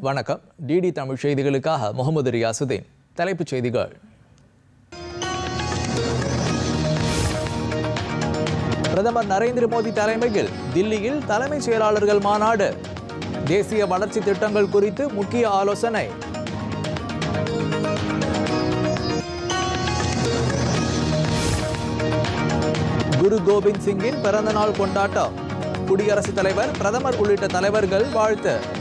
வணக்கம். டிடி தமிழ் செய்திகளுக்காக முகமது ரியாசுதீன். தலைப்புச் செய்திகள். பிரதமர் நரேந்திர மோடி தலைமையில் தில்லியில் தலைமைச் செயலாளர்கள் மாநாடு. தேசிய வளர்ச்சி திட்டங்கள் குறித்து முக்கிய ஆலோசனை. குரு கோபிந்த் சிங்கின் பிறந்தநாள் கொண்டாட்டம். குடியரசுத் தலைவர் பிரதமர் உள்ளிட்ட தலைவர்கள் வாழ்த்து.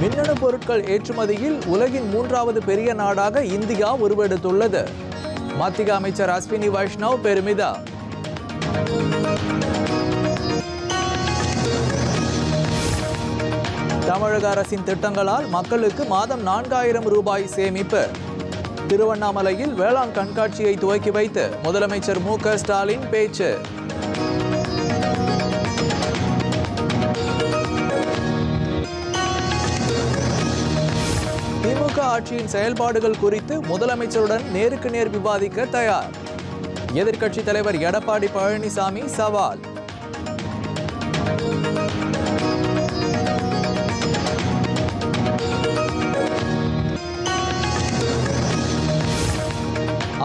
மின்னணு பொருட்கள் ஏற்றுமதியில் உலகின் மூன்றாவது பெரிய நாடாக இந்தியா உருவெடுத்துள்ளது. மத்திய அமைச்சர் அஸ்வினி வைஷ்ணவ் பெருமிதா தமிழக அரசின் திட்டங்களால் மக்களுக்கு மாதம் நான்காயிரம் ரூபாய் சேமிப்பு. திருவண்ணாமலையில் வேளாண் கண்காட்சியை துவக்கி வைத்து முதலமைச்சர் மு க ஸ்டாலின் பேச்சு. திமுக ஆட்சியின் செயல்பாடுகள் குறித்து முதலமைச்சருடன் நேருக்கு நேர் விவாதிக்க தயார். எதிர்க்கட்சித் தலைவர் எடப்பாடி பழனிசாமி சவால்.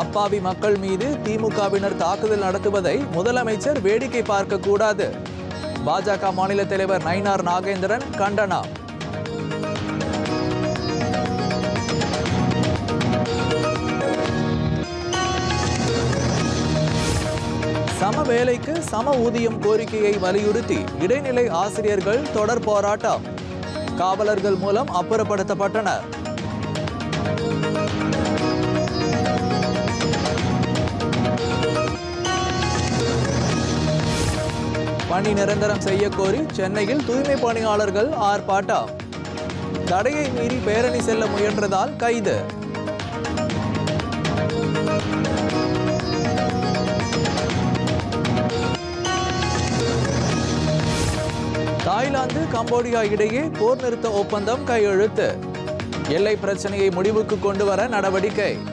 அப்பாவி மக்கள் மீது திமுகவினர் தாக்குதல் நடத்துவதை முதலமைச்சர் வேடிக்கை பார்க்க கூடாது பாஜக மாநில தலைவர் நயினார் நாகேந்திரன் கண்டனம் சம வேலைக்கு சம ஊதியம் கோரிக்கையை வலியுறுத்தி இடைநிலை ஆசிரியர்கள் தொடர் போராட்டம். காவலர்கள் மூலம் அப்புறப்படுத்தப்பட்டனர். பணி நிரந்தரம் செய்ய கோரி சென்னையில் தூய்மை பணியாளர்கள் ஆர்ப்பாட்டம். தடையை மீறி பேரணி செல்ல முயன்றதால் கைது. தாய்லாந்து கம்போடியா இடையே போர் நிறுத்த ஒப்பந்தம் கையெழுத்து. எல்லை பிரச்சனையை முடிவுக்கு கொண்டு வர நடவடிக்கை.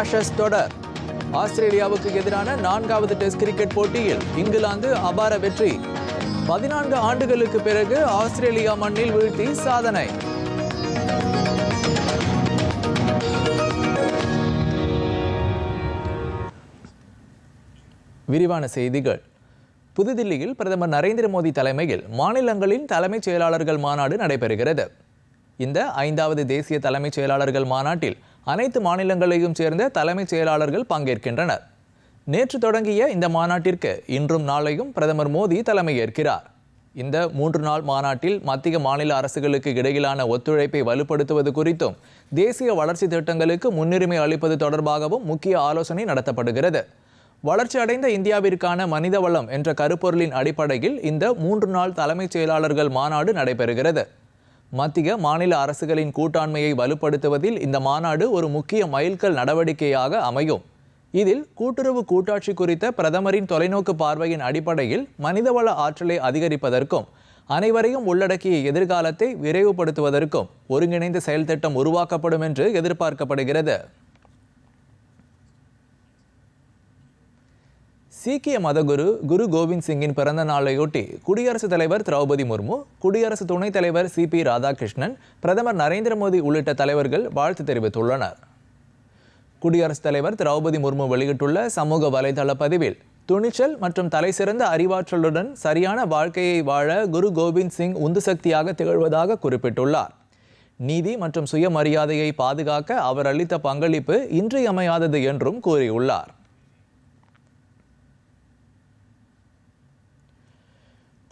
ஆஷஸ் தொடர். ஆஸ்திரேலியாவுக்கு எதிரான நான்காவது டெஸ்ட் கிரிக்கெட் போட்டியில் இங்கிலாந்து அபார வெற்றி. பதினான்கு ஆண்டுகளுக்கு பிறகு ஆஸ்திரேலியா மண்ணில் வீழ்த்தி சாதனை. விரிவான செய்திகள். புதுதில்லியில் பிரதமர் நரேந்திர மோடி தலைமையில் மாநிலங்களின் தலைமைச் செயலாளர்கள் மாநாடு நடைபெறுகிறது. இந்த ஐந்தாவது தேசிய தலைமைச் செயலாளர்கள் மாநாட்டில் அனைத்து மாநிலங்களையும் சேர்ந்த தலைமைச் செயலாளர்கள் பங்கேற்கின்றனர். நேற்று தொடங்கிய இந்த மாநாட்டிற்கு இன்றும் நாளையும் பிரதமர் மோடி தலைமையேற்கிறார். இந்த மூன்று நாள் மாநாட்டில் மத்திய மாநில அரசுகளுக்கு இடையிலான ஒத்துழைப்பை வலுப்படுத்துவது குறித்தும் தேசிய வளர்ச்சி திட்டங்களுக்கு முன்னுரிமை அளிப்பது தொடர்பாகவும் முக்கிய ஆலோசனை நடத்தப்படுகிறது. வளர்ச்சி அடைந்த இந்தியாவிற்கான மனித வளம் என்ற கருப்பொருளின் அடிப்படையில் இந்த மூன்று நாள் தலைமைச் செயலாளர்கள் மாநாடு நடைபெறுகிறது. மத்திய மாநில அரசுகளின் கூட்டாண்மையை வலுப்படுத்துவதில் இந்த மாநாடு ஒரு முக்கிய மைல்கல் நடவடிக்கையாக அமையும். இதில் கூட்டுறவு கூட்டாட்சி குறித்த பிரதமரின் தொலைநோக்கு பார்வையின் அடிப்படையில் மனிதவள ஆற்றலை அதிகரிப்பதற்கும் அனைவரையும் உள்ளடக்கிய எதிர்காலத்தை விரைவுபடுத்துவதற்கும் ஒருங்கிணைந்த செயல் திட்டம் உருவாக்கப்படும் என்று எதிர்பார்க்கப்படுகிறது. சீக்கிய மதகுரு குரு கோவிந்த் சிங்கின் பிறந்த நாளையொட்டி குடியரசுத் தலைவர் திரௌபதி முர்மு குடியரசு துணைத் தலைவர் சி பி ராதாகிருஷ்ணன் பிரதமர் நரேந்திர மோடி உள்ளிட்ட தலைவர்கள் வாழ்த்து தெரிவித்துள்ளனர். குடியரசுத் தலைவர் திரௌபதி முர்மு வெளியிட்டுள்ள சமூக வலைதள பதிவில் துணிச்சல் மற்றும் தலைசிறந்த அறிவாற்றலுடன் சரியான வாழ்க்கையை வாழ குரு கோவிந்த் சிங் உந்து சக்தியாக திகழ்வதாக குறிப்பிட்டுள்ளார். நீதி மற்றும் சுயமரியாதையை பாதுகாக்க அவர் அளித்த பங்களிப்பு இன்றியமையாதது என்றும் கூறியுள்ளார்.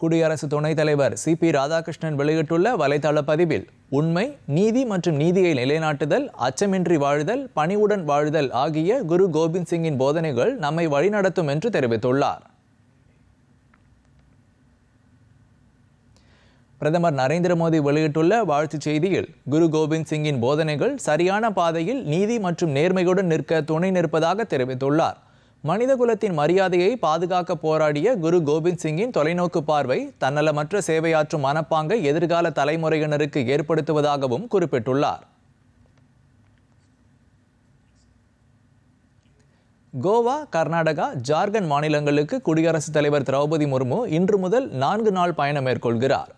குடியரசு துணைத் தலைவர் சி. பி. ராதாகிருஷ்ணன் வெளியிட்டுள்ள வலைதள பதிவில் உண்மை நீதி மற்றும் நீதியை நிலைநாட்டுதல் அச்சமின்றி வாழுதல் பணிவுடன் வாழுதல் ஆகிய குரு கோபிந்த் சிங்கின் போதனைகள் நம்மை வழிநடத்தும் என்று தெரிவித்துள்ளார். பிரதமர் நரேந்திர மோடி வெளியிட்டுள்ள வாழ்த்துச் செய்தியில் குரு கோபிந்த் சிங்கின் போதனைகள் சரியான பாதையில் நீதி மற்றும் நேர்மையுடன் நிற்க துணை நிற்பதாக தெரிவித்துள்ளார். மனிதகுலத்தின் மரியாதையை பாதுகாக்க போராடிய குரு கோபிந்த் சிங்கின் தொலைநோக்கு பார்வை தன்னலமற்ற சேவையாற்றும் மனப்பாங்கை எதிர்கால தலைமுறையினருக்கு ஏற்படுத்துவதாகவும் குறிப்பிட்டுள்ளார். கோவா கர்நாடகா ஜார்க்கண்ட் மாநிலங்களுக்கு குடியரசுத் தலைவர் திரௌபதி முர்மு இன்று முதல் நான்கு நாள் பயணம் மேற்கொள்கிறார்.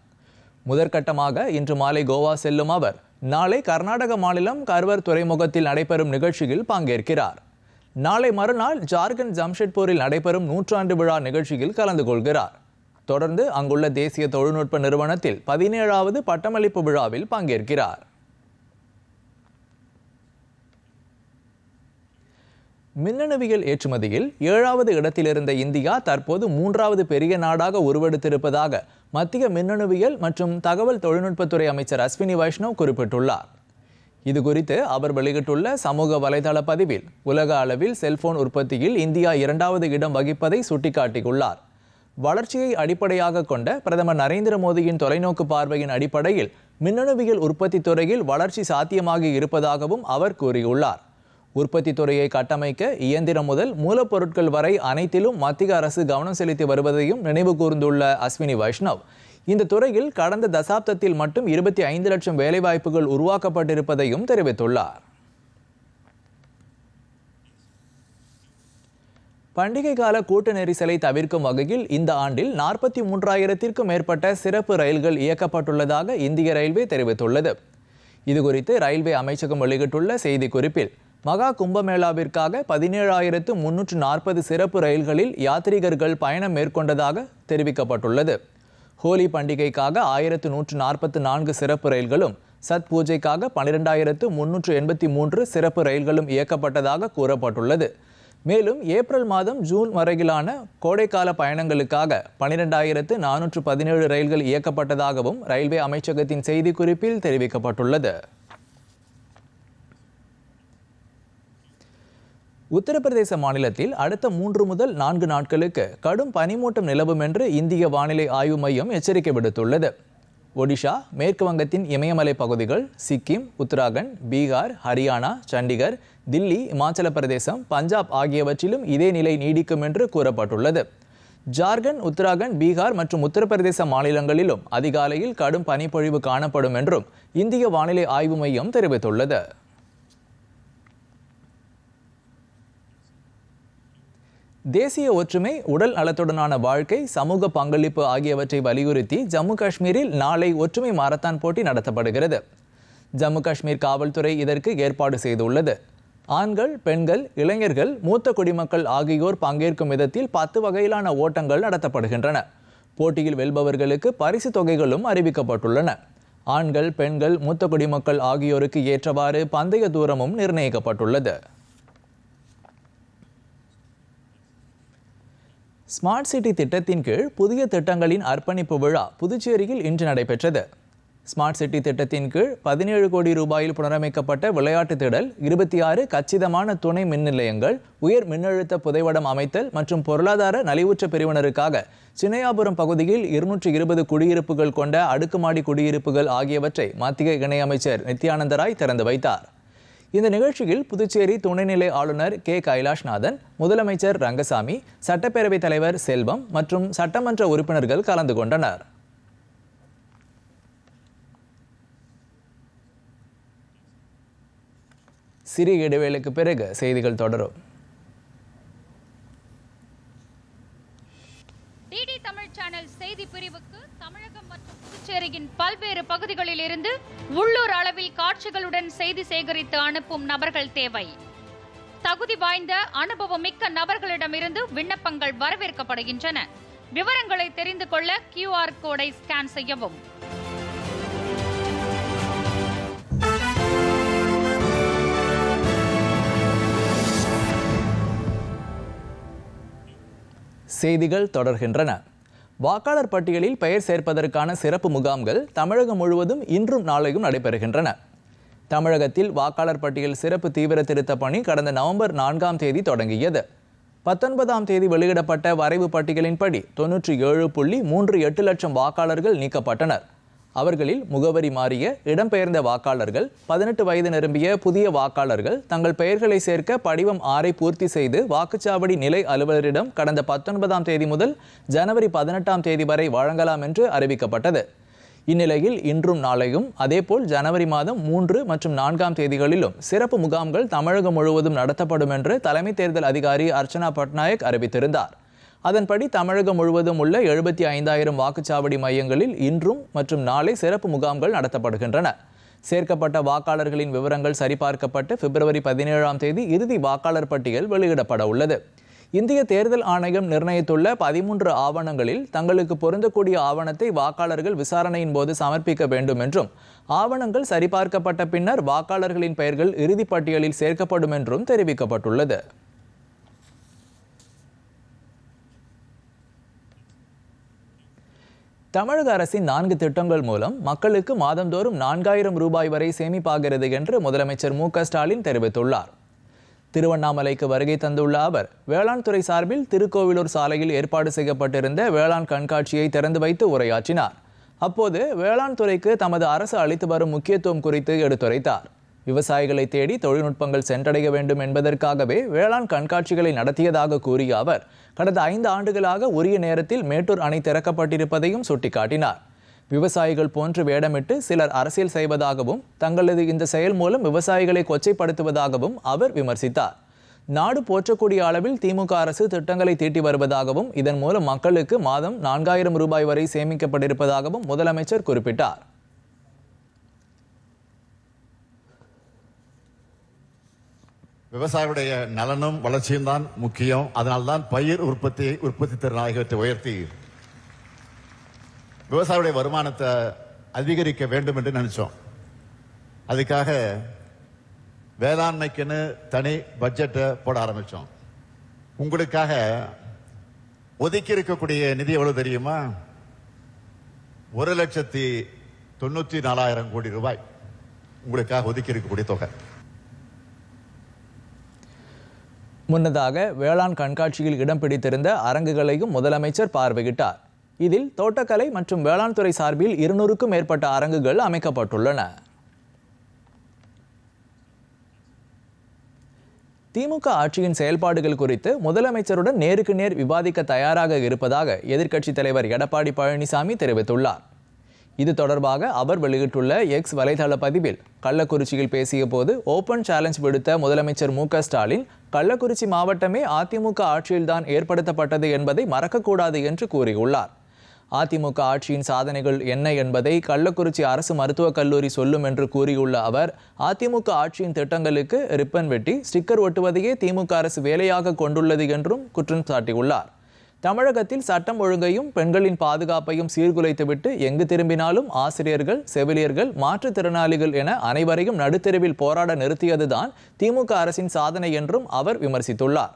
முதற்கட்டமாக இன்று மாலை கோவா செல்லும் அவர் நாளை கர்நாடக மாநிலம் கர்வர் துறைமுகத்தில் நடைபெறும் நிகழ்ச்சியில் பங்கேற்கிறார். நாளை மறுநாள் ஜார்க்கண்ட் ஜம்ஷெட்பூரில் நடைபெறும் நூற்றாண்டு விழா நிகழ்ச்சியில் கலந்து கொள்கிறார். தொடர்ந்து அங்குள்ள தேசிய தொழில்நுட்ப நிறுவனத்தில் பதினேழாவது பட்டமளிப்பு விழாவில் பங்கேற்கிறார். மின்னணுவியல் ஏற்றுமதியில் ஏழாவது இடத்திலிருந்த இந்தியா தற்போது மூன்றாவது பெரிய நாடாக உருவெடுத்திருப்பதாக மத்திய மின்னணுவியல் மற்றும் தகவல் தொழில்நுட்பத்துறை அமைச்சர் அஸ்வினி வைஷ்ணவ் குறிப்பிட்டுள்ளார். இது குறித்து அவர் வெளியிட்டுள்ள சமூக வலைதள பதிவில் உலக அளவில் செல்போன் உற்பத்தியில் இந்தியா இரண்டாவது இடம் வகிப்பதை சுட்டிக்காட்டியுள்ளார். வளர்ச்சியை அடிப்படையாக கொண்ட பிரதமர் நரேந்திர மோடியின் தொலைநோக்கு பார்வையின் அடிப்படையில் மின்னணுவியல் உற்பத்தி துறையில் வளர்ச்சி சாத்தியமாகி இருப்பதாகவும் அவர் கூறியுள்ளார். உற்பத்தி துறையை கட்டமைக்க இயந்திரம் முதல் மூலப்பொருட்கள் வரை அனைத்திலும் மத்திய அரசு கவனம் செலுத்தி வருவதையும் நினைவு கூர்ந்துள்ள அஸ்வினி வைஷ்ணவ் இந்த துறையில் கடந்த தசாப்தத்தில் மட்டும் இருபத்தி ஐந்து லட்சம் வேலைவாய்ப்புகள் உருவாக்கப்பட்டிருப்பதையும் தெரிவித்துள்ளார். பண்டிகை கால கூட்ட நெரிசலை தவிர்க்கும் வகையில் இந்த ஆண்டில் நாற்பத்தி மூன்றாயிரத்திற்கும் மேற்பட்ட சிறப்பு ரயில்கள் இயக்கப்பட்டுள்ளதாக இந்திய ரயில்வே தெரிவித்துள்ளது. இதுகுறித்து ரயில்வே அமைச்சகம் வெளியிட்டுள்ள செய்திக்குறிப்பில் மகா கும்பமேளாவிற்காக பதினேழாயிரத்து முன்னூற்று நாற்பது சிறப்பு ரயில்களில் யாத்ரீகர்கள் பயணம் மேற்கொண்டதாக தெரிவிக்கப்பட்டுள்ளது. ஹோலி பண்டிகைக்காக ஆயிரத்து நூற்று நாற்பத்து நான்கு சிறப்பு ரயில்களும் சத் பூஜைக்காக பன்னிரெண்டாயிரத்து முன்னூற்று எண்பத்தி மூன்று சிறப்பு ரயில்களும் இயக்கப்பட்டதாக கூறப்பட்டுள்ளது. மேலும் ஏப்ரல் மாதம் ஜூன் வரையிலான கோடைக்கால பயணங்களுக்காக பன்னிரெண்டாயிரத்து நானூற்று பதினேழு ரயில்கள் இயக்கப்பட்டதாகவும் ரயில்வே அமைச்சகத்தின் செய்திக்குறிப்பில் தெரிவிக்கப்பட்டுள்ளது. உத்தரப்பிரதேச மாநிலத்தில் அடுத்த மூன்று முதல் நான்கு நாட்களுக்கு கடும் பனிமூட்டம் நிலவும் என்று இந்திய வானிலை ஆய்வு மையம் எச்சரிக்கை விடுத்துள்ளது. ஒடிஷா மேற்கு வங்கத்தின் இமயமலை பகுதிகள் சிக்கிம் உத்தராகண்ட் பீகார் ஹரியானா சண்டிகர் தில்லி இமாச்சல பிரதேசம் பஞ்சாப் ஆகியவற்றிலும் இதே நிலை நீடிக்கும் என்று கூறப்பட்டுள்ளது. ஜார்க்கண்ட் உத்தராகண்ட் பீகார் மற்றும் உத்தரப்பிரதேச மாநிலங்களிலும் அதிகாலையில் கடும் பனிப்பொழிவு காணப்படும் என்றும் இந்திய வானிலை ஆய்வு மையம் தெரிவித்துள்ளது. தேசிய ஒற்றுமை உடல் நலத்துடனான வாழ்க்கை சமூக பங்களிப்பு ஆகியவற்றை வலியுறுத்தி ஜம்மு காஷ்மீரில் நாளை ஒற்றுமை மாரத்தான் போட்டி நடத்தப்படுகிறது. ஜம்மு காஷ்மீர் காவல்துறை இதற்கு ஏற்பாடு செய்துள்ளது. ஆண்கள் பெண்கள் இளைஞர்கள் மூத்த குடிமக்கள் ஆகியோர் பங்கேற்கும் விதத்தில் பத்து வகையிலான ஓட்டங்கள் நடத்தப்படுகின்றன. போட்டியில் வெல்பவர்களுக்கு பரிசு தொகைகளும் அறிவிக்கப்பட்டுள்ளன. ஆண்கள் பெண்கள் மூத்த குடிமக்கள் ஆகியோருக்கு ஏற்றவாறு பந்தய தூரமும் நிர்ணயிக்கப்பட்டுள்ளது. ஸ்மார்ட் சிட்டி திட்டத்தின் கீழ் புதிய திட்டங்களின் அர்ப்பணிப்பு விழா புதுச்சேரியில் இன்று நடைபெற்றது. ஸ்மார்ட் சிட்டி திட்டத்தின் கீழ் பதினேழு கோடி ரூபாயில் புனரமைக்கப்பட்ட விளையாட்டு திடல் இருபத்தி ஆறு கச்சிதமான துணை மின் நிலையங்கள் உயர் மின்னழுத்த புதைவடம் அமைத்தல் மற்றும் பொருளாதார நலிவுற்ற பிரிவினருக்காக சின்னையாபுரம் பகுதியில் இருநூற்றி இருபது குடியிருப்புகள் கொண்ட அடுக்குமாடி குடியிருப்புகள் ஆகியவற்றை மத்திய இணையமைச்சர் நித்யானந்த ராய் திறந்து வைத்தார். இந்த நிகழ்ச்சியில் புதுச்சேரி துணைநிலை ஆளுநர் கே. கைலாஷ்நாதன் முதலமைச்சர் ரங்கசாமி சட்டப்பேரவைத் தலைவர் செல்வம் மற்றும் சட்டமன்ற உறுப்பினர்கள் கலந்து கொண்டனர். சிறிய இடைவேளைக்கு பிறகு செய்திகள் தொடரும். டிடி தமிழ் சேனல் செய்தி பிரிவுக்கு புதுச்சேரியின் பல்வேறு பகுதிகளில் இருந்து உள்ளூர் அளவில் காட்சிகளுடன் செய்தி சேகரித்து அனுப்பும் நபர்கள் தேவை. தகுதி வாய்ந்த அனுபவமிக்க நபர்களிடமிருந்து விண்ணப்பங்கள் வரவேற்கப்படுகின்றன. விவரங்களை தெரிந்து கொள்ள கியூஆர் கோடை ஸ்கேன் செய்யவும். செய்திகள் தொடர்கின்றன. வாக்காளர் பட்டியலில் பெயர் சேர்ப்பதற்கான சிறப்பு முகாம்கள் தமிழகம் முழுவதும் இன்றும் நாளையும் நடைபெறுகின்றன. தமிழகத்தில் வாக்காளர் பட்டியல் சிறப்பு தீவிர திருத்த பணி கடந்த நவம்பர் நான்காம் தேதி தொடங்கியது. பத்தொன்பதாம் தேதி வெளியிடப்பட்ட வரைவு பட்டியலின்படி தொன்னூற்றி ஏழு புள்ளி மூன்று எட்டு லட்சம் வாக்காளர்கள் நீக்கப்பட்டனர். அவர்களில் முகவரி மாறிய இடம்பெயர்ந்த வாக்காளர்கள் பதினெட்டு வயது நிரம்பிய புதிய வாக்காளர்கள் தங்கள் பெயர்களை சேர்க்க படிவம் ஆறை பூர்த்தி செய்து வாக்குச்சாவடி நிலை அலுவலரிடம் கடந்த பத்தொன்பதாம் தேதி முதல் ஜனவரி பதினெட்டாம் தேதி வரை வழங்கலாம் என்று அறிவிக்கப்பட்டது. இந்நிலையில் இன்றும் நாளையும் அதேபோல் ஜனவரி மாதம் மூன்று மற்றும் நான்காம் தேதிகளிலும் சிறப்பு முகாம்கள் தமிழகம் முழுவதும் நடத்தப்படும் என்று தலைமை தேர்தல் அதிகாரி அர்ச்சனா பட்நாயக் அறிவித்திருந்தார். அதன்படி தமிழகம் முழுவதும் உள்ள எழுபத்தி ஐந்தாயிரம் வாக்குச்சாவடி மையங்களில் இன்றும் மற்றும் நாளை சிறப்பு முகாம்கள் நடத்தப்படுகின்றன. சேர்க்கப்பட்ட வாக்காளர்களின் விவரங்கள் சரிபார்க்கப்பட்டு பிப்ரவரி பதினேழாம் தேதி இறுதி வாக்காளர் பட்டியல் வெளியிடப்பட உள்ளது. இந்திய தேர்தல் ஆணையம் நிர்ணயித்துள்ள பதிமூன்று ஆவணங்களில் தங்களுக்கு பொருந்தக்கூடிய ஆவணத்தை வாக்காளர்கள் விசாரணையின் போது சமர்ப்பிக்க வேண்டும் என்றும் ஆவணங்கள் சரிபார்க்கப்பட்ட பின்னர் வாக்காளர்களின் பெயர்கள் இறுதிப்பட்டியலில் சேர்க்கப்படும் என்றும் தெரிவிக்கப்பட்டுள்ளது. தமிழக அரசின் நான்கு திட்டங்கள் மூலம் மக்களுக்கு மாதந்தோறும் நான்காயிரம் ரூபாய் வரை சேமிப்பாகிறது என்று முதலமைச்சர் மு க ஸ்டாலின் தெரிவித்துள்ளார். திருவண்ணாமலைக்கு வருகை தந்துள்ள அவர் வேளாண் துறை சார்பில் திருக்கோவிலூர் சாலையில் ஏற்பாடு செய்யப்பட்டிருந்த வேளாண் கண்காட்சியை திறந்து வைத்து உரையாற்றினார். அப்போது வேளாண் துறைக்கு தமது அரசு அளித்து வரும் முக்கியத்துவம் குறித்து எடுத்துரைத்தார். விவசாயிகளை தேடி தொழில்நுட்பங்கள் சென்றடைய வேண்டும் என்பதற்காகவே வேளாண் கண்காட்சிகளை நடத்தியதாக கூறிய அவர் கடந்த ஐந்து ஆண்டுகளாக உரிய நேரத்தில் மேட்டூர் அணை திறக்கப்பட்டிருப்பதையும் சுட்டிக்காட்டினார். விவசாயிகள் போன்று வேடமிட்டு சிலர் அரசியல் செய்வதாகவும் தங்களது இந்த செயல் மூலம் விவசாயிகளை கொச்சைப்படுத்துவதாகவும் அவர் விமர்சித்தார். நாடு போற்றக்கூடிய அளவில் திமுக அரசு திட்டங்களை தீட்டி வருவதாகவும் இதன் மூலம் மக்களுக்கு மாதம் நான்காயிரம் ரூபாய் வரை சேமிக்கப்பட்டிருப்பதாகவும் முதலமைச்சர் குறிப்பிட்டார். விவசாயிகளுடைய நலனும் வளர்ச்சியும் தான் முக்கியம். அதனால்தான் பயிர் உற்பத்தி உற்பத்தி திறன் ஆகியவற்றை உயர்த்தி விவசாயிகளுடைய வருமானத்தை அதிகரிக்க வேண்டும் என்று நினைச்சோம். அதுக்காக வேளாண்மைக்குன்னு தனி பட்ஜெட்டை போட ஆரம்பித்தோம் உங்களுக்காக ஒதுக்கி இருக்கக்கூடிய நிதி எவ்வளவு தெரியுமா? ஒரு லட்சத்தி தொண்ணூற்றி நாலாயிரம் கோடி ரூபாய். உங்களுக்காக ஒதுக்கி இருக்கக்கூடிய தொகை. முன்னதாக வேளாண் கண்காட்சியில் இடம் பிடித்திருந்த அரங்குகளையும் முதலமைச்சர் பார்வையிட்டார். இதில் தோட்டக்கலை மற்றும் வேளாண் துறை சார்பில் இருநூறுக்கும் மேற்பட்ட அரங்குகள் அமைக்கப்பட்டுள்ளன. திமுக ஆட்சியின் செயல்பாடுகள் குறித்து முதலமைச்சருடன் நேருக்கு நேர் விவாதிக்க தயாராக இருப்பதாக எதிர்க்கட்சித் தலைவர் எடப்பாடி பழனிசாமி தெரிவித்துள்ளார். இது தொடர்பாக அவர் வெளியிட்டுள்ள எக்ஸ் வலைதள பதிவில் கள்ளக்குறிச்சியில் பேசிய போது ஓபன் சேலஞ்ச் விடுத்த முதலமைச்சர் மு க ஸ்டாலின் கள்ளக்குறிச்சி மாவட்டமே அதிமுக ஆட்சியில்தான் ஏற்படுத்தப்பட்டது என்பதை மறக்கக்கூடாது என்று கூறியுள்ளார். அதிமுக ஆட்சியின் சாதனைகள் என்ன என்பதை கள்ளக்குறிச்சி அரசு மருத்துவக் கல்லூரி சொல்லும் என்று கூறியுள்ள அவர் அதிமுக ஆட்சியின் திட்டங்களுக்கு ரிப்பன் வெட்டி ஸ்டிக்கர் ஒட்டுவதையே திமுக அரசு வேலையாக கொண்டுள்ளது என்றும் குற்றம் சாட்டியுள்ளார். தமிழகத்தில் சட்டம் ஒழுங்கையும் பெண்களின் பாதுகாப்பையும் சீர்குலைத்துவிட்டு எங்கு திரும்பினாலும் ஆசிரியர்கள் செவிலியர்கள் மாற்றுத்திறனாளிகள் என அனைவரையும் நடுத்தெருவில் போராட நிறுத்தியதுதான் திமுக அரசின் சாதனை என்றும் அவர் விமர்சித்துள்ளார்.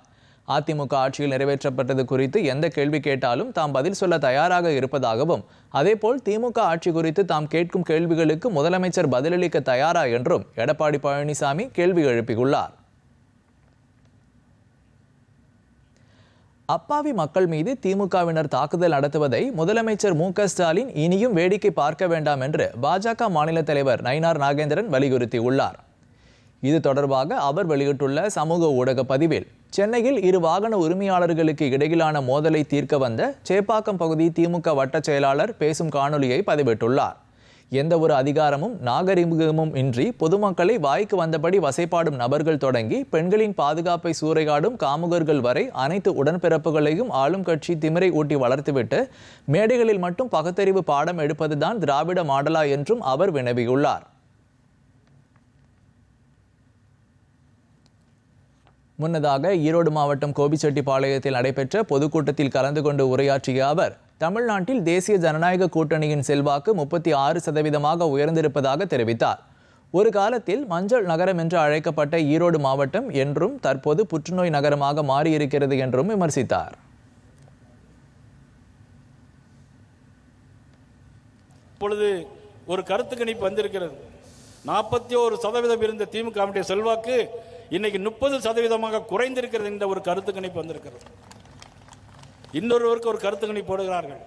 அதிமுக ஆட்சியில் நிறைவேற்றப்பட்டது குறித்து எந்த கேள்வி கேட்டாலும் தாம் பதில் சொல்ல தயாராக இருப்பதாகவும் அதேபோல் திமுக ஆட்சி குறித்து தாம் கேட்கும் கேள்விகளுக்கு முதலமைச்சர் பதிலளிக்க தயாரா என்றும் எடப்பாடி பழனிசாமி கேள்வி எழுப்பியுள்ளார். அப்பாவி மக்கள் மீது திமுகவினர் தாக்குதல் நடத்துவதை முதலமைச்சர் மு ஸ்டாலின் இனியும் வேடிக்கை பார்க்க வேண்டாம் என்று பாஜக மாநில தலைவர் நயினார் நாகேந்திரன் வலியுறுத்தியுள்ளார். இது தொடர்பாக அவர் வெளியிட்டுள்ள சமூக ஊடக பதிவில் சென்னையில் இரு வாகன உரிமையாளர்களுக்கு இடையிலான மோதலை தீர்க்க வந்த சேப்பாக்கம் பகுதி திமுக வட்டச் செயலாளர் பேசும் காணொலியை பதிவிட்டுள்ளார். எந்த ஒரு அதிகாரமும் நாகரிகமும் இன்றி பொதுமக்களை வாய்க்கு வந்தபடி வசைப்பாடும் நபர்கள் தொடங்கி பெண்களின் பாதுகாப்பை சூறையாடும் காமுகர்கள் வரை அனைத்து உடன்பிறப்புகளையும் ஆளும் கட்சி திமிரை ஊட்டி வளர்த்துவிட்டு மேடைகளில் மட்டும் பகுத்தறிவு பாடம் எடுப்பதுதான் திராவிட மாடலா என்றும் அவர் வினவியுள்ளார். முன்னதாக ஈரோடு மாவட்டம் கோபிச்செட்டிப்பாளையத்தில் நடைபெற்ற பொதுக்கூட்டத்தில் கலந்து கொண்டு உரையாற்றிய அவர் தமிழ்நாட்டில் தேசிய ஜனநாயக கூட்டணியின் செல்வாக்கு முப்பத்தி ஆறு சதவீதமாக உயர்ந்திருப்பதாக தெரிவித்தார். ஒரு காலத்தில் மஞ்சள் நகரம் என்று அழைக்கப்பட்ட ஈரோடு மாவட்டம் என்றும் தற்போது புற்றுநோய் நகரமாக மாறியிருக்கிறது என்றும் விமர்சித்தார். இப்பொழுது ஒரு கருத்து கணிப்பு வந்திருக்கிறது. நாற்பத்தி ஒரு சதவீதம் இருந்த திமுக செல்வாக்கு இன்னைக்கு முப்பது சதவீதமாக குறைந்திருக்கிறது என்ற ஒரு கருத்து கணிப்பு வந்திருக்கிறது. இன்னொருவருக்கு ஒரு கருத்து போடுகிறார்கள்.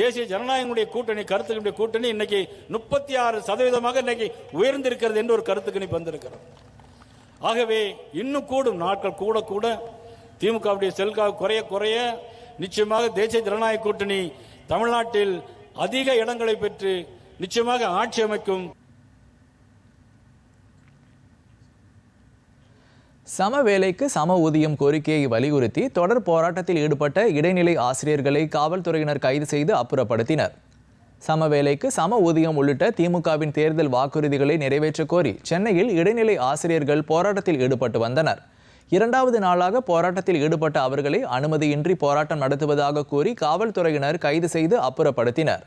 தேசிய ஜனநாயகனுடைய கூட்டணி கருத்துக்களுடைய கூட்டணி இன்னைக்கு முப்பத்தி ஆறு சதவீதமாக இன்னைக்கு உயர்ந்திருக்கிறது என்று ஒரு கருத்து கணிப்பு வந்திருக்கிறது. ஆகவே இன்னும் கூடும் நாட்கள் கூட கூட திமுகவுடைய செல்கா குறைய குறைய நிச்சயமாக தேசிய ஜனநாயக கூட்டணி தமிழ்நாட்டில் அதிக இடங்களை பெற்று நிச்சயமாக ஆட்சி அமைக்கும் சம வேலைக்கு சம ஊதியம் கோரிக்கையை வலியுறுத்தி தொடர் போராட்டத்தில் ஈடுபட்ட இடைநிலை ஆசிரியர்களை காவல்துறையினர் கைது செய்து அப்புறப்படுத்தினர். சம வேலைக்கு சம ஊதியம் உள்ளிட்ட திமுகவின் தேர்தல் வாக்குறுதிகளை நிறைவேற்ற கோரி சென்னையில் இடைநிலை ஆசிரியர்கள் போராட்டத்தில் ஈடுபட்டு வந்தனர். இரண்டாவது நாளாக போராட்டத்தில் ஈடுபட்ட அவர்களை அனுமதியின்றி போராட்டம் நடத்துவதாக கூறி காவல்துறையினர் கைது செய்து அப்புறப்படுத்தினர்.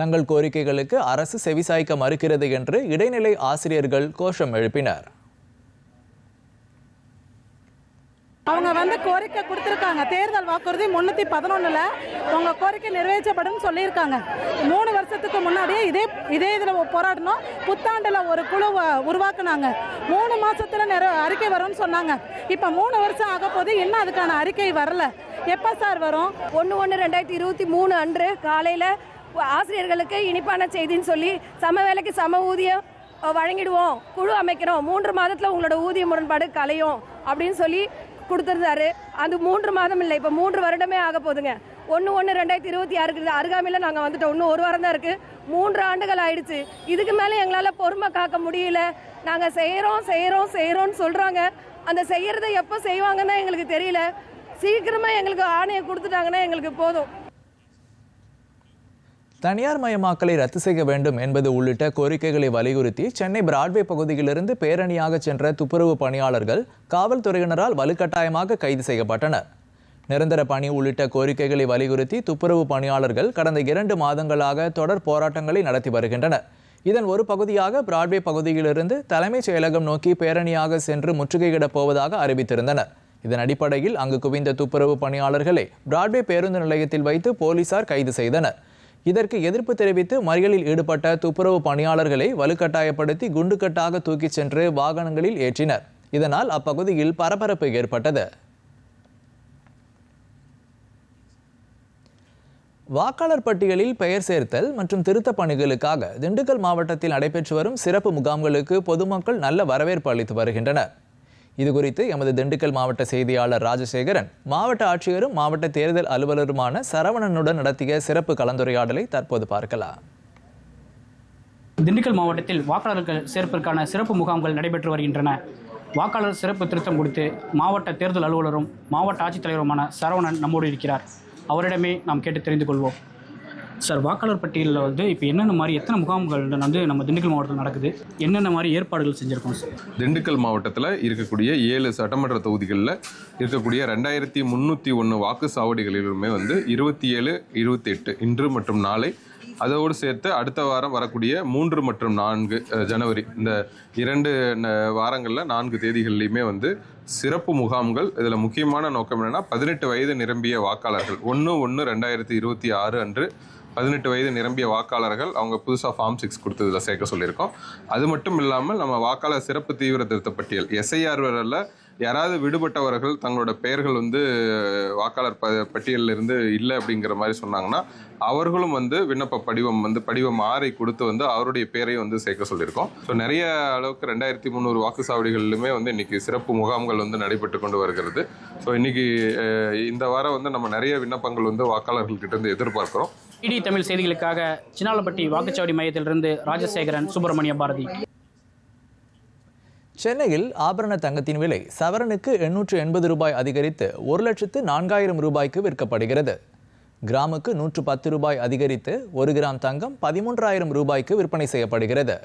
தங்கள் கோரிக்கைகளுக்கு அரசு செவிசாய்க்க மறுக்கிறது என்று இடைநிலை ஆசிரியர்கள் கோஷம் எழுப்பினர். அவங்க வந்து கோரிக்கை கொடுத்துருக்காங்க. தேர்தல் வாக்குறுதி முன்னூத்தி பதினொன்னுல உங்க கோரிக்கை நிறைவேற்றப்படும் சொல்லியிருக்காங்க. மூணு வருஷத்துக்கு முன்னாடியே இதே இதே இதில் போராடணும். புத்தாண்டுல ஒரு குழு உருவாக்குனாங்க. மூணு மாசத்துல நிற அறிக்கை வரும்னு சொன்னாங்க. இப்போ மூணு வருஷம் ஆக போது இன்னும் அதுக்கான அறிக்கை வரல? எப்போ சார் வரும்? ஒன்று ஒன்று ரெண்டாயிரத்தி இருபத்தி மூணு அன்று காலையில் ஆசிரியர்களுக்கு இனிப்பான செய்தின்னு சொல்லி சம வேலைக்கு சம ஊதியம் வழங்கிடுவோம். குழு அமைக்கிறோம். மூன்று மாதத்தில் உங்களோட ஊதிய முரண்பாடு கலையும் அப்படின்னு சொல்லி கொடுத்துருந்தாரு. அது மூன்று மாதம் இல்லை இப்போ மூன்று வருடமே ஆக போகுதுங்க ஒன்று ஒன்று ரெண்டாயிரத்தி இருபத்தி ஆறுக்கு அருகாமையில் நாங்கள் வந்துட்டோம். இன்னும் ஒரு வாரம் தான் இருக்குது மூன்று ஆண்டுகள் ஆயிடுச்சு. இதுக்கு மேலே எங்களால் பொறுமை காக்க முடியல. நாங்கள் செய்கிறோம் செய்கிறோம் செய்கிறோம்னு சொல்கிறாங்க அந்த செய்கிறத எப்போ செய்வாங்கன்னு எங்களுக்கு தெரியல. சீக்கிரமாக எங்களுக்கு ஆணையை கொடுத்துட்டாங்கன்னா எங்களுக்கு போதும். தனியார் மயமாக்கலை ரத்து செய்ய வேண்டும் என்பது உள்ளிட்ட கோரிக்கைகளை வலியுறுத்தி சென்னை பிராட்வே பகுதியிலிருந்து பேரணியாக சென்ற துப்புரவு பணியாளர்கள் காவல்துறையினரால் வலுக்கட்டாயமாக கைது செய்யப்பட்டனர். நிரந்தர பணி உள்ளிட்ட கோரிக்கைகளை வலியுறுத்தி துப்புரவு பணியாளர்கள் கடந்த இரண்டு மாதங்களாக தொடர் போராட்டங்களை நடத்தி வருகின்றனர். இதன் ஒரு பகுதியாக பிராட்வே பகுதியிலிருந்து தலைமைச் செயலகம் நோக்கி பேரணியாக சென்று முற்றுகையிடப் போவதாக அறிவித்திருந்தனர். இதன் அடிப்படையில் அங்கு குவிந்த துப்புரவு பணியாளர்களை பிராட்வே பேருந்து நிலையத்தில் வைத்து போலீசார் கைது செய்தனர். இதற்கு எதிர்ப்பு தெரிவித்து மறியலில் ஈடுபட்ட துப்புரவு பணியாளர்களை வலுக்கட்டாயப்படுத்தி குண்டுக்கட்டாக தூக்கிச் சென்று வாகனங்களில் ஏற்றினர். இதனால் அப்பகுதியில் பரபரப்பு ஏற்பட்டது. வாக்காளர் பட்டியலில் பெயர் சேர்த்தல் மற்றும் திருத்தப் பணிகளுக்காக திண்டுக்கல் மாவட்டத்தில் நடைபெற்று வரும் சிறப்பு முகாம்களுக்கு பொதுமக்கள் நல்ல வரவேற்பு அளித்து வருகின்றனர். இது குறித்து எமது திண்டுக்கல் மாவட்ட செய்தியாளர் ராஜசேகரன் மாவட்ட ஆட்சியரும் மாவட்ட தேர்தல் அலுவலருமான சரவணனுடன் நடத்திய சிறப்பு கலந்துரையாடலை தற்போது பார்க்கலாம். திண்டுக்கல் மாவட்டத்தில் வாக்காளர்கள் சேர்ப்பிற்கான சிறப்பு முகாம்கள் நடைபெற்று வருகின்றன. வாக்காளர் சிறப்பு திருத்தம் குறித்து மாவட்ட தேர்தல் அலுவலரும் மாவட்ட ஆட்சித்தலைவருமான சரவணன் நம்மோடு இருக்கிறார். அவரிடமே நாம் கேட்டு தெரிந்து கொள்வோம். சார் வாக்காளர் பட்டியலில் வந்து இப்போ என்னென்ன மாதிரி எத்தனை முகாம்கள் வந்து நம்ம திண்டுக்கல் மாவட்டத்தில் நடக்குது? என்னென்ன மாதிரி ஏற்பாடுகள் செஞ்சுருக்கோம் சார்? திண்டுக்கல் மாவட்டத்தில் இருக்கக்கூடிய ஏழு சட்டமன்ற தொகுதிகளில் இருக்கக்கூடிய ரெண்டாயிரத்தி முந்நூற்றி ஒன்று வாக்கு சாவடிகளிலுமே வந்து இருபத்தி ஏழு இருபத்தி எட்டு இன்று மற்றும் நாளை அதோடு சேர்த்து அடுத்த வாரம் வரக்கூடிய மூன்று மற்றும் நான்கு ஜனவரி இந்த இரண்டு வாரங்களில் நான்கு தேதிகள்லையுமே வந்து சிறப்பு முகாம்கள். இதில் முக்கியமான நோக்கம் என்னென்னா பதினெட்டு வயது நிரம்பிய வாக்காளர்கள். ஒன்று ஒன்று ரெண்டாயிரத்தி இருபத்தி ஆறு அன்று பதினெட்டு வயது நிரம்பிய வாக்காளர்கள் அவங்க புதுசாக ஃபார்ம் சிக்ஸ் கொடுத்ததில் சேர்க்க சொல்லியிருக்கோம். அது மட்டும் இல்லாமல் நம்ம வாக்காளர் சிறப்பு தீவிர திருத்த பட்டியல் எஸ்ஐஆர் யாராவது விடுபட்டவர்கள் தங்களோட பெயர்கள் வந்து வாக்காளர் ப பட்டியலில் இருந்து இல்லை அப்படிங்கிற மாதிரி சொன்னாங்கன்னா அவர்களும் வந்து விண்ணப்ப படிவம் வந்து படிவம் ஆறை கொடுத்து வந்து அவருடைய பேரையும் வந்து சேர்க்க சொல்லியிருக்கோம். ஸோ நிறைய அளவுக்கு ரெண்டாயிரத்தி முந்நூறு வாக்குச்சாவடிகளிலுமே வந்து இன்னைக்கு சிறப்பு முகாம்கள் வந்து நடைபெற்று கொண்டு வருகிறது. ஸோ இன்னைக்கு இந்த வாரம் வந்து நம்ம நிறைய விண்ணப்பங்கள் வந்து வாக்காளர்கள்கிட்ட இருந்து எதிர்பார்க்குறோம். இடி தமிழ் செய்திகளுக்காக சின்னாலப்பட்டி வாக்குச்சாவடி மையத்திலிருந்து ராஜசேகரன் சுப்பிரமணிய பாரதி. சென்னையில் ஆபரண தங்கத்தின் விலை சவரனுக்கு எண்ணூற்று எண்பது ரூபாய் அதிகரித்து ஒரு லட்சத்து நான்காயிரம் ரூபாய்க்கு விற்கப்படுகிறது. கிராமுக்கு நூற்று பத்து ரூபாய் அதிகரித்து ஒரு கிராம் தங்கம் பதிமூன்றாயிரம் ரூபாய்க்கு விற்பனை செய்யப்படுகிறது.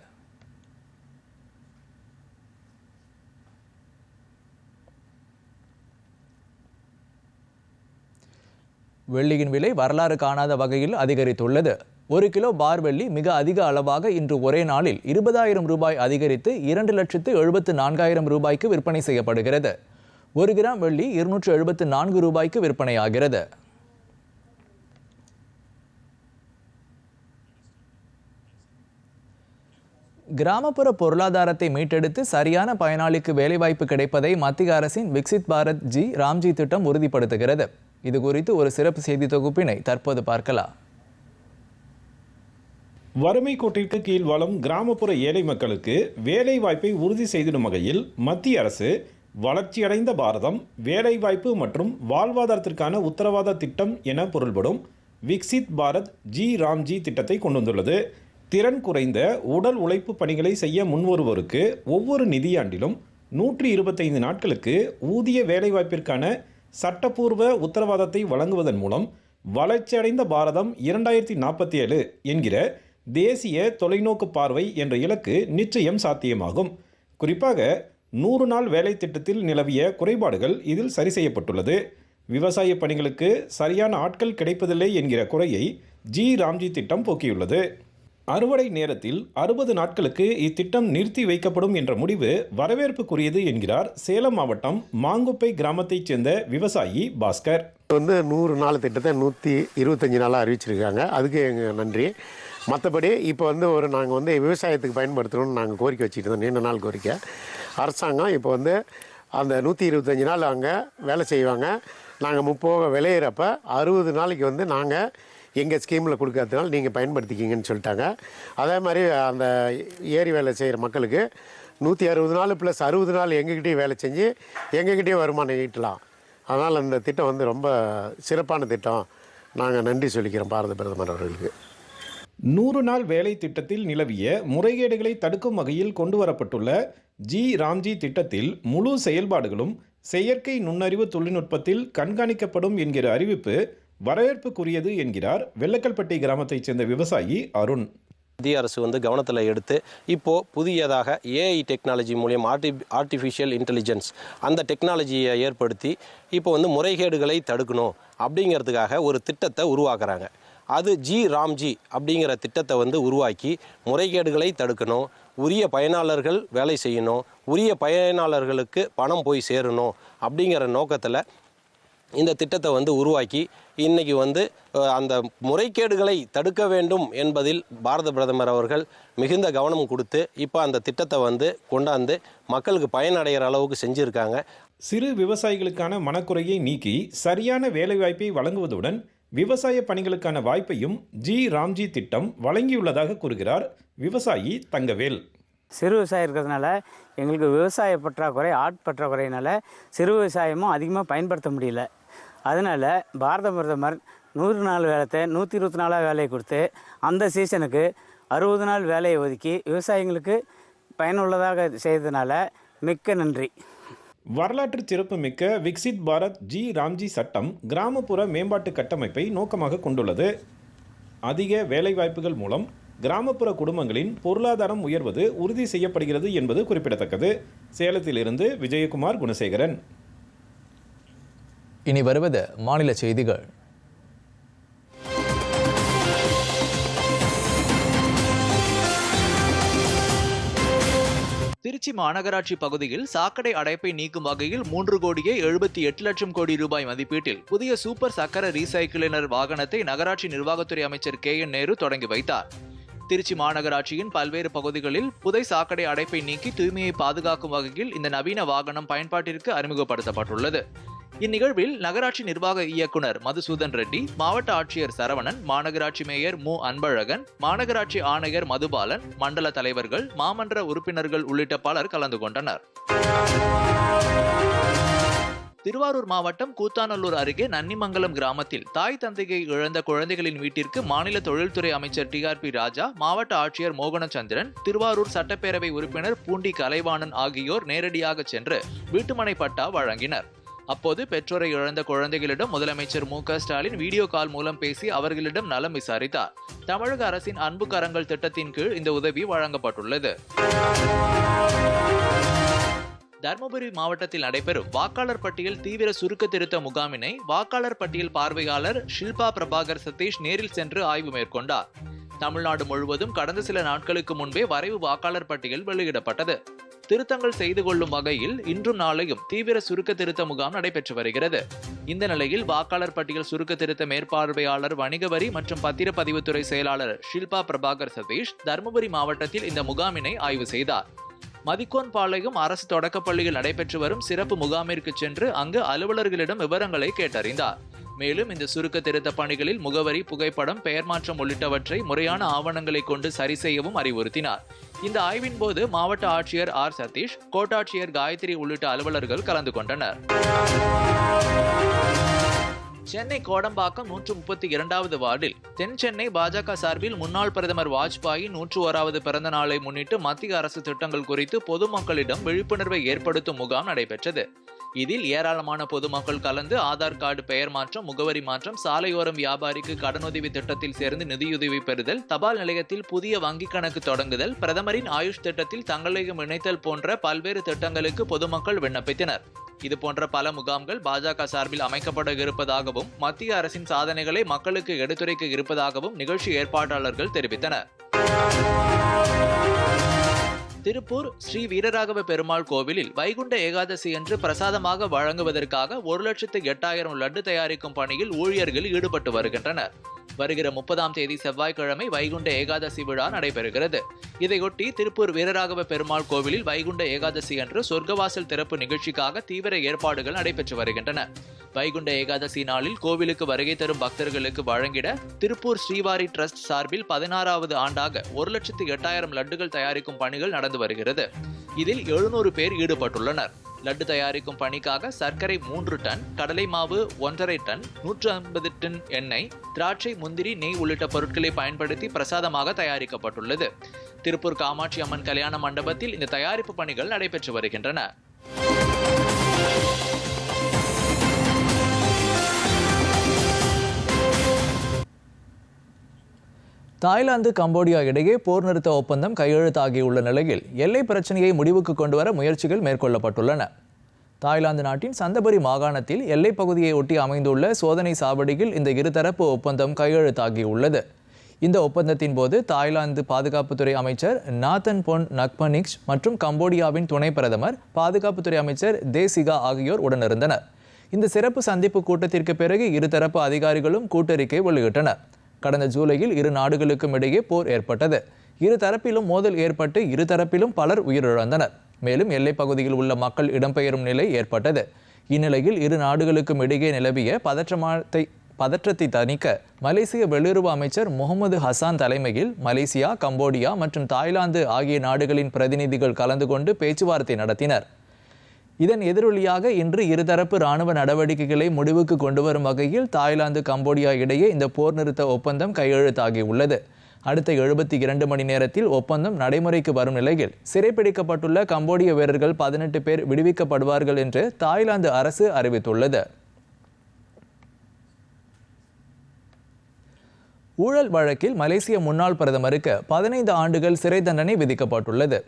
வெள்ளியின் விலை வரலாறு காணாத வகையில் அதிகரித்துள்ளது. ஒரு கிலோ பார் வெள்ளி மிக அதிக அளவாக இன்று ஒரே நாளில் இருபதாயிரம் ரூபாய் அதிகரித்து இரண்டு லட்சத்து எழுபத்து நான்காயிரம் ரூபாய்க்கு விற்பனை செய்யப்படுகிறது. ஒரு கிராம் வெள்ளி இருநூற்று எழுபத்து நான்கு ரூபாய்க்கு விற்பனையாகிறது. கிராமப்புற பொருளாதாரத்தை மீட்டெடுத்து சரியான பயனாளிக்கு வேலைவாய்ப்பு கிடைப்பதை மத்திய அரசின் விக்சித் பாரத் ஜி ராம்ஜி திட்டம் உறுதிப்படுத்துகிறது. இது குறித்து ஒரு சிறப்பு செய்தி தொகுப்பினை தற்போது பார்க்கலாம். வறுமை கோட்டிற்கு கீழ் வாழும் கிராமப்புற ஏழை மக்களுக்கு வேலை வாய்ப்பை உறுதி செய்திடும் வகையில் மத்திய அரசு வளர்ச்சியடைந்த பாரதம் வேலைவாய்ப்பு மற்றும் வாழ்வாதாரத்திற்கான உத்தரவாத திட்டம் என பொருள்படும் விக்சித் பாரத் ஜி ராம்ஜி திட்டத்தை கொண்டு வந்துள்ளது. திறன் குறைந்த உடல் உழைப்பு பணிகளை செய்ய முன்வருவோருக்கு ஒவ்வொரு நிதியாண்டிலும் நூற்றி இருபத்தைந்து நாட்களுக்கு ஊதிய வேலைவாய்ப்பிற்கான சட்டப்பூர்வ உத்தரவாதத்தை வழங்குவதன் மூலம் வளர்ச்சியடைந்த பாரதம் இரண்டாயிரத்தி நாற்பத்தி ஏழு என்கிற தேசிய தொலைநோக்கு பார்வை என்ற இலக்கு நிச்சயம் சாத்தியமாகும். குறிப்பாக நூறு நாள் வேலை திட்டத்தில் நிலவிய குறைபாடுகள் இதில் சரி செய்யப்பட்டுள்ளது. விவசாய பணிகளுக்கு சரியான ஆட்கள் கிடைப்பதில்லை என்கிற குறையை ஜி. ராம்ஜி திட்டம் போக்கியுள்ளது. அறுவடை நேரத்தில் அறுபது நாட்களுக்கு இத்திட்டம் நிறுத்தி வைக்கப்படும் என்ற முடிவு வரவேற்புக்குரியது என்கிறார் சேலம் மாவட்டம் மாங்குப்பை கிராமத்தைச் சேர்ந்த விவசாயி பாஸ்கர். வந்து நூறு நாள் திட்டத்தை நூற்றி இருபத்தஞ்சி நாளாக அறிவிச்சிருக்காங்க. அதுக்கு எங்கள் நன்றி. மற்றபடி இப்போ வந்து ஒரு நாங்கள் வந்து விவசாயத்துக்கு பயன்படுத்தணும்னு நாங்கள் கோரிக்கை வச்சுட்டு இருந்தோம். நீண்ட நாள் கோரிக்கை. அரசாங்கம் இப்போ வந்து அந்த நூற்றி இருபத்தஞ்சி நாள் அங்கே வேலை செய்வாங்க. நாங்கள் முப்போக விளையிறப்ப அறுபது நாளைக்கு வந்து நாங்கள் எங்கள் ஸ்கீமில் கொடுக்கறதுனால நீங்கள் பயன்படுத்திக்கிங்கன்னு சொல்லிட்டாங்க. அதே மாதிரி அந்த ஏரி வேலை செய்கிற மக்களுக்கு நூற்றி அறுபது நாள் ப்ளஸ் அறுபது நாள் எங்ககிட்டயும் வேலை செஞ்சு எங்ககிட்டயும் வருமானம் ஈட்டலாம். அதனால் அந்த திட்டம் வந்து ரொம்ப சிறப்பான திட்டம். நாங்கள் நன்றி சொல்லிக்கிறோம் பாரத பிரதமர் அவர்களுக்கு. நூறு நாள் வேலை திட்டத்தில் நிலவிய முறைகேடுகளை தடுக்கும் வகையில் கொண்டு வரப்பட்டுள்ள ஜி ராம்ஜி திட்டத்தில் முழு செயல்பாடுகளும் செயற்கை நுண்ணறிவு தொழில்நுட்பத்தில் கண்காணிக்கப்படும் என்கிற அறிவிப்பு வரவேற்புக்குரியது என்கிறார் வெள்ளக்கல்பட்டி கிராமத்தைச் சேர்ந்த விவசாயி அருண். மத்திய அரசு வந்து கவனத்தில் எடுத்து இப்போது புதியதாக ஏஐ டெக்னாலஜி மூலியம் ஆர்டி ஆர்டிஃபிஷியல் இன்டெலிஜென்ஸ் அந்த டெக்னாலஜியை ஏற்படுத்தி இப்போ வந்து முறைகேடுகளை தடுக்கணும் அப்படிங்கிறதுக்காக ஒரு திட்டத்தை உருவாக்குறாங்க. அது ஜி ராம்ஜி அப்படிங்கிற திட்டத்தை வந்து உருவாக்கி முறைகேடுகளை தடுக்கணும் உரிய பயனாளர்கள் வேலை செய்யணும் உரிய பயனாளர்களுக்கு பணம் போய் சேரணும் அப்படிங்கிற நோக்கத்தில் இந்த திட்டத்தை வந்து உருவாக்கி இன்னைக்கு வந்து அந்த முறைகேடுகளை தடுக்க வேண்டும் என்பதில் பாரத பிரதமர் அவர்கள் மிகுந்த கவனம் கொடுத்து இப்போ அந்த திட்டத்தை வந்து கொண்டாந்து மக்களுக்கு பயனடைகிற அளவுக்கு செஞ்சுருக்காங்க. சிறு விவசாயிகளுக்கான மனக்குறையை நீக்கி சரியான வேலைவாய்ப்பை வழங்குவதுடன் விவசாய பணிகளுக்கான வாய்ப்பையும் ஜி. ராம்ஜி திட்டம் வழங்கியுள்ளதாக கூறுகிறார் விவசாயி தங்கவேல். சிறு விவசாயம் இருக்கிறதுனால எங்களுக்கு விவசாய பற்றாக்குறை ஆட் பற்றாக்குறையினால சிறு விவசாயமும் அதிகமாக பயன்படுத்த முடியல. அதனால் பாரத பிரதமர் நூறு நாள் வேலத்தை நூற்றி இருபத்தி நாலாக வேலையை கொடுத்து அந்த சீசனுக்கு அறுபது நாள் வேலையை ஒதுக்கி விவசாயிங்களுக்கு பயனுள்ளதாக செய்ததுனால மிக்க நன்றி. வரலாற்று சிறப்புமிக்க விக்சித் பாரத் ஜி ராம்ஜி சட்டம் கிராமப்புற மேம்பாட்டு கட்டமைப்பை நோக்கமாக கொண்டுள்ளது. அதிக வேலைவாய்ப்புகள் மூலம் கிராமப்புற குடும்பங்களின் பொருளாதாரம் உயர்வது உறுதி செய்யப்படுகிறது என்பது குறிப்பிடத்தக்கது. சேலத்திலிருந்து விஜயகுமார் குணசேகரன். இனி வருவது மாநில செய்திகள். திருச்சி மாநகராட்சி பகுதியில் சாக்கடை அடைப்பை நீக்கும் வகையில் மூன்று கோடியே எழுபத்தி எட்டு லட்சம் கோடி ரூபாய் மதிப்பீட்டில் புதிய சூப்பர் சக்கர ரீசைக்கிளினர் வாகனத்தை நகராட்சி நிர்வாகத்துறை அமைச்சர் கே என் நேரு தொடங்கி வைத்தார். திருச்சி மாநகராட்சியின் பல்வேறு பகுதிகளில் புதை சாக்கடை அடைப்பை நீக்கி தூய்மையை பாதுகாக்கும் வகையில் இந்த நவீன வாகனம் பயன்பாட்டிற்கு அறிமுகப்படுத்தப்பட்டுள்ளது. இந்நிகழ்வில் நகராட்சி நிர்வாக இயக்குனர் மதுசூதன் ரெட்டி மாவட்ட ஆட்சியர் சரவணன் மாநகராட்சி மேயர் மு. அன்பழகன் மாநகராட்சி ஆணையர் மதுபாலன் மண்டல தலைவர்கள் மாமன்ற உறுப்பினர்கள் உள்ளிட்ட பலர் கலந்து கொண்டனர். திருவாரூர் மாவட்டம் கூத்தாநல்லூர் அருகே நன்னிமங்கலம் கிராமத்தில் தாய் தந்தையை இழந்த குழந்தைகளின் வீட்டிற்கு மாநில தொழில்துறை அமைச்சர் டி. ஆர். பி. ராஜா மாவட்ட ஆட்சியர் மோகனச்சந்திரன் திருவாரூர் சட்டப்பேரவை உறுப்பினர் பூண்டி கலைவாணன் ஆகியோர் நேரடியாக சென்று வீட்டுமனை பட்டா வழங்கினர். அப்போது பெற்றோரை இழந்த குழந்தைகளிடம் முதலமைச்சர் மு ஸ்டாலின் வீடியோ கால் மூலம் பேசி அவர்களிடம் நலம் விசாரித்தார். தமிழக அரசின் அன்பு கரங்கள் திட்டத்தின் கீழ் இந்த உதவி வழங்கப்பட்டுள்ளது. தருமபுரி மாவட்டத்தில் நடைபெறும் வாக்காளர் பட்டியல் தீவிர சுருக்க திருத்த முகாமினை வாக்காளர் பட்டியல் பார்வையாளர் ஷில்பா பிரபாகர் சதீஷ் நேரில் சென்று ஆய்வு மேற்கொண்டார். தமிழ்நாடு முழுவதும் கடந்த சில நாட்களுக்கு முன்பே வரைவு வாக்காளர் பட்டியல் வெளியிடப்பட்டது. திருத்தங்கள் செய்து கொள்ளும் வகையில் இன்றும் நாளையும் தீவிர சுருக்க திருத்த முகாம் நடைபெற்று வருகிறது. இந்த நிலையில் வாக்காளர் பட்டியல் சுருக்க திருத்த மேற்பார்வையாளர் வணிக வரி மற்றும் பத்திரப்பதிவுத்துறை செயலாளர் ஷில்பா பிரபாகர் சதீஷ் தருமபுரி மாவட்டத்தில் இந்த முகாமினை ஆய்வு செய்தார். மதிக்கோன் பாளையம் அரசு தொடக்கப்பள்ளியில் நடைபெற்று வரும் சிறப்பு முகாமிற்கு சென்று அங்கு அலுவலர்களிடம் விவரங்களை கேட்டறிந்தார். மேலும் இந்த சுருக்க திருத்த பணிகளில் முகவரி புகைப்படம் பெயர் மாற்றம் உள்ளிட்டவற்றை முறையான ஆவணங்களை கொண்டு சரி செய்யவும் அறிவுறுத்தினார். இந்த ஆய்வின் போது மாவட்ட ஆட்சியர் ஆர். சதீஷ் கோட்டாட்சியர் காயத்ரி உள்ளிட்ட அலுவலர்கள் கலந்து கொண்டனர். சென்னை கோடம்பாக்கம் நூற்று முப்பத்தி இரண்டாவது வார்டில் தென் சென்னை பாஜக சார்பில் முன்னாள் பிரதமர் வாஜ்பாய் நூற்று ஓராவது பிறந்த நாளை முன்னிட்டு மத்திய அரசு திட்டங்கள் குறித்து பொதுமக்களிடம் விழிப்புணர்வை ஏற்படுத்தும் முகாம் நடைபெற்றது. இதில் ஏராளமான பொதுமக்கள் கலந்து ஆதார் கார்டு பெயர் மாற்றம் முகவரி மாற்றம் சாலையோரம் வியாபாரிக்கு கடனுதவி திட்டத்தில் சேர்ந்து நிதியுதவி பெறுதல் தபால் நிலையத்தில் புதிய வங்கிக் கணக்கு தொடங்குதல் பிரதமரின் ஆயுஷ் திட்டத்தில் தங்களையும் இணைத்தல் போன்ற பல்வேறு திட்டங்களுக்கு பொதுமக்கள் விண்ணப்பித்தனர். இது போன்ற பல முகாம்கள் பாஜக சார்பில் அமைக்கப்பட இருப்பதாகவும் மத்திய அரசின் சாதனைகளை மக்களுக்கு எடுத்துரைக்க இருப்பதாகவும் நிகழ்ச்சி ஏற்பாட்டாளர்கள் தெரிவித்தனர். திருப்பூர் ஸ்ரீ வீரராகவ பெருமாள் கோவிலில் வைகுண்ட ஏகாதசி என்று பிரசாதமாக வழங்குவதற்காக ஒரு லட்சத்து எட்டாயிரம் லட்டு தயாரிக்கும் பணியில் ஊழியர்கள் ஈடுபட்டு வருகின்றனர். வருகிற முப்பதாம் தேதி செவ்வாய்க்கிழமை வைகுண்ட ஏகாதசி விழா நடைபெறுகிறது. இதையொட்டி திருப்பூர் வீரராகவ பெருமாள் கோவிலில் வைகுண்ட ஏகாதசி அன்று சொர்க்கவாசல் திறப்பு நிகழ்ச்சிக்காக தீவிர ஏற்பாடுகள் நடைபெற்று வருகின்றன. வைகுண்ட ஏகாதசி நாளில் கோவிலுக்கு வருகை தரும் பக்தர்களுக்கு வழங்கிட திருப்பூர் ஸ்ரீவாரி ட்ரஸ்ட் சார்பில் பதினாறாவது ஆண்டாக ஒரு லட்சத்து எட்டாயிரம் லட்டுகள் தயாரிக்கும் பணிகள் நடந்து வருகிறது. இதில் எழுநூறு பேர் ஈடுபட்டுள்ளனர். லட்டு தயாரிக்கும் பணிக்காக சர்க்கரை மூன்று டன் கடலை மாவு ஒன்றரை டன் நூற்று ஐம்பது டன் எண்ணெய் திராட்சை முந்திரி நெய் உள்ளிட்ட பொருட்களை பயன்படுத்தி பிரசாதமாக தயாரிக்கப்பட்டுள்ளது. திருப்பூர் காமாட்சி அம்மன் கல்யாண மண்டபத்தில் இந்த தயாரிப்பு பணிகள் நடைபெற்று வருகின்றன. தாய்லாந்து கம்போடியா இடையே போர் நிறுத்த ஒப்பந்தம் கையெழுத்தாகியுள்ள நிலையில் எல்லை பிரச்சனையை முடிவுக்கு கொண்டுவர முயற்சிகள் மேற்கொள்ளப்பட்டுள்ளன. தாய்லாந்து நாட்டின் சந்தபரி மாகாணத்தில் எல்லைப் பகுதியை ஒட்டி அமைந்துள்ள சோதனை சாவடியில் இந்த இருதரப்பு ஒப்பந்தம் கையெழுத்தாகியுள்ளது. இந்த ஒப்பந்தத்தின் போது தாய்லாந்து பாதுகாப்புத்துறை அமைச்சர் நாத்தன் பொன் நக்மனிக்ஸ் மற்றும் கம்போடியாவின் துணை பிரதமர் பாதுகாப்புத்துறை அமைச்சர் தேசிகா ஆகியோர் உடனிருந்தனர். இந்த சிறப்பு சந்திப்பு கூட்டத்திற்கு பிறகு இருதரப்பு அதிகாரிகளும் கூட்டறிக்கை வெளியிட்டனர். கடந்த ஜூலையில் இரு நாடுகளுக்கும் இடையே போர் ஏற்பட்டது. இரு தரப்பிலும் மோதல் ஏற்பட்டு இரு தரப்பிலும் பலர் உயிரிழந்தனர். மேலும் எல்லைப் பகுதியில் உள்ள மக்கள் இடம்பெயரும் நிலை ஏற்பட்டது. இந்நிலையில் இரு நாடுகளுக்கும் இடையே நிலவிய பதற்றமானத்தை பதற்றத்தை தணிக்க மலேசிய வெளியுறவு அமைச்சர் முகமது ஹசான் தலைமையில் மலேசியா கம்போடியா மற்றும் தாய்லாந்து ஆகிய நாடுகளின் பிரதிநிதிகள் கலந்து கொண்டு பேச்சுவார்த்தை நடத்தினர். இதன் எதிரொலியாக இன்று இருதரப்பு ராணுவ நடவடிக்கைகளை முடிவுக்கு கொண்டு வரும் வகையில் தாய்லாந்து கம்போடியா இடையே இந்த போர் நிறுத்த ஒப்பந்தம் கையெழுத்தாகியுள்ளது. அடுத்த எழுபத்தி இரண்டு மணி நேரத்தில் ஒப்பந்தம் நடைமுறைக்கு வரும் நிலையில் சிறைப்பிடிக்கப்பட்டுள்ள கம்போடிய வீரர்கள் பதினெட்டு பேர் விடுவிக்கப்படுவார்கள் என்று தாய்லாந்து அரசு அறிவித்துள்ளது. ஊழல் வழக்கில் மலேசிய முன்னாள் பிரதமருக்கு பதினைந்து ஆண்டுகள் சிறை தண்டனை விதிக்கப்பட்டுள்ளது.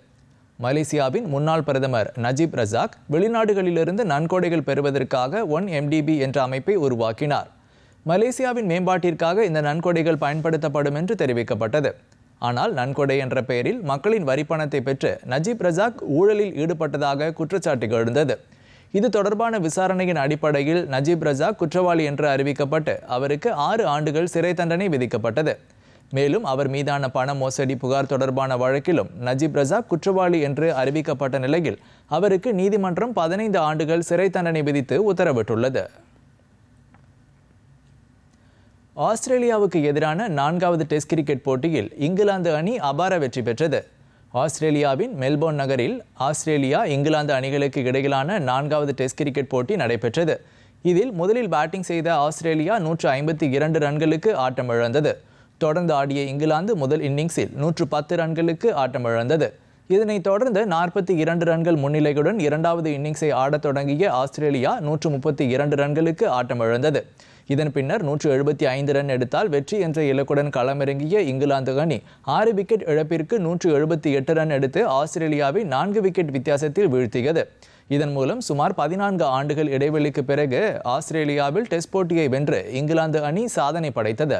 மலேசியாவின் முன்னாள் பிரதமர் நஜீப் ரசாக் வெளிநாடுகளிலிருந்து நன்கொடைகள் பெறுவதற்காக ஒன் எம்டிபி என்ற அமைப்பை உருவாக்கினார். மலேசியாவின் மேம்பாட்டிற்காக இந்த நன்கொடைகள் பயன்படுத்தப்படும் என்று தெரிவிக்கப்பட்டது. ஆனால் நன்கொடை என்ற பெயரில் மக்களின் வரிப்பணத்தை பெற்று நஜீப் ரசாக் ஊழலில் ஈடுபட்டதாக குற்றச்சாட்டு எழுந்தது. இது தொடர்பான விசாரணையின் அடிப்படையில் நஜீப் ரசாக் குற்றவாளி என்று அறிவிக்கப்பட்டு அவருக்கு ஆறு ஆண்டுகள் சிறை தண்டனை விதிக்கப்பட்டது. மேலும் அவர் மீதான பண மோசடி புகார் தொடர்பான வழக்கிலும் நஜீப் ரசாக் குற்றவாளி என்று அறிவிக்கப்பட்ட நிலையில் அவருக்கு நீதிமன்றம் பதினைந்து ஆண்டுகள் சிறை தண்டனை விதித்து உத்தரவிட்டுள்ளது. ஆஸ்திரேலியாவுக்கு எதிரான நான்காவது டெஸ்ட் கிரிக்கெட் போட்டியில் இங்கிலாந்து அணி அபார வெற்றி பெற்றது. ஆஸ்திரேலியாவின் மெல்போர்ன் நகரில் ஆஸ்திரேலியா இங்கிலாந்து அணிகளுக்கு இடையிலான நான்காவது டெஸ்ட் கிரிக்கெட் போட்டி நடைபெற்றது. இதில் முதலில் பேட்டிங் செய்த ஆஸ்திரேலியா நூற்று ஐம்பத்தி இரண்டு ரன்களுக்கு ஆட்டம் இழந்தது. தொடர்ந்து ஆடிய இங்கிலாந்து முதல் இன்னிங்ஸில் நூற்று பத்து ரன்களுக்கு ஆட்டம் இழந்தது. இதனைத் தொடர்ந்து நாற்பத்தி இரண்டு ரன்கள் முன்னிலையுடன் இரண்டாவது இன்னிங்ஸை ஆடத் தொடங்கிய ஆஸ்திரேலியா நூற்று முப்பத்தி இரண்டு ரன்களுக்கு ஆட்டம் இழந்தது. இதன் பின்னர் நூற்று எழுபத்தி ஐந்து ரன் எடுத்தால் வெற்றி என்ற இலக்குடன் களமிறங்கிய இங்கிலாந்து அணி ஆறு விக்கெட் இழப்பிற்கு நூற்று எழுபத்தி எட்டு ரன் எடுத்து ஆஸ்திரேலியாவை நான்கு விக்கெட் வித்தியாசத்தில் வீழ்த்தியது. இதன் மூலம் சுமார் பதினான்கு ஆண்டுகள் இடைவெளிக்கு பிறகு ஆஸ்திரேலியாவில் டெஸ்ட் போட்டியை வென்று இங்கிலாந்து அணி சாதனை படைத்தது.